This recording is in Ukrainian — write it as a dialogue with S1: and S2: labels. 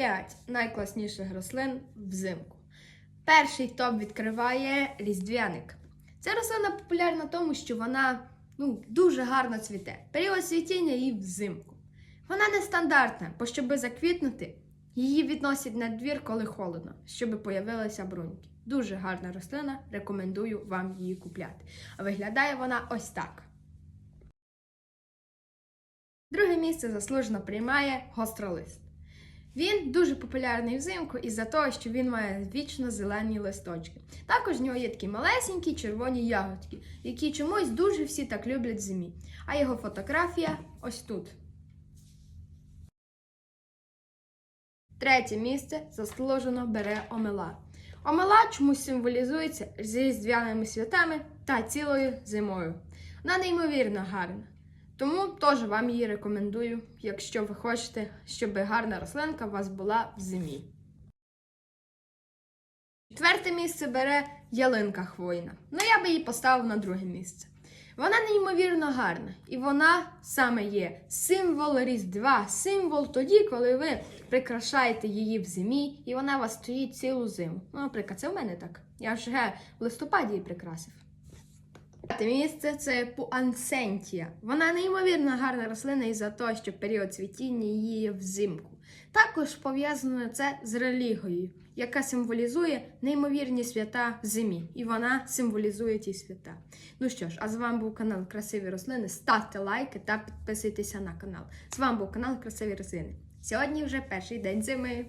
S1: 5 найкласніших рослин взимку. Перший топ відкриває різдвяник. Ця рослина популярна тому, що вона ну, дуже гарно цвіте. Період цвітіння її взимку. Вона нестандартна, бо щоби заквітнути, її відносять на двір, коли холодно, щоб появилися бруньки. Дуже гарна рослина, рекомендую вам її купляти. А виглядає вона ось так. Друге місце заслужено приймає гостролист. Він дуже популярний взимку із-за того, що він має вічно зелені листочки. Також в нього є такі малесенькі червоні ягодки, які чомусь дуже всі так люблять зимі. А його фотографія ось тут. Третє місце заслужено бере омела. Омела чомусь символізується з різдвяними святами та цілою зимою. Вона неймовірно гарна. Тому теж вам її рекомендую, якщо ви хочете, щоб гарна рослинка у вас була в зимі. Четверте місце бере ялинка хвойна. Ну, я би її поставив на друге місце. Вона неймовірно гарна, і вона саме є символ Різдва, символ тоді, коли ви прикрашаєте її в зимі, і вона у вас стоїть цілу зиму. Ну, наприклад, це в мене так. Я ге, в листопаді її прикрасив. П'яте місце це пуансентія. Вона неймовірно гарна рослина із-за того, що період цвітіння її взимку. Також пов'язано це з релігією, яка символізує неймовірні свята в зимі, і вона символізує ті свята. Ну що ж, а з вами був канал Красиві рослини. Ставте лайки та підписуйтеся на канал. З вами був канал Красиві рослини. Сьогодні вже перший день зими.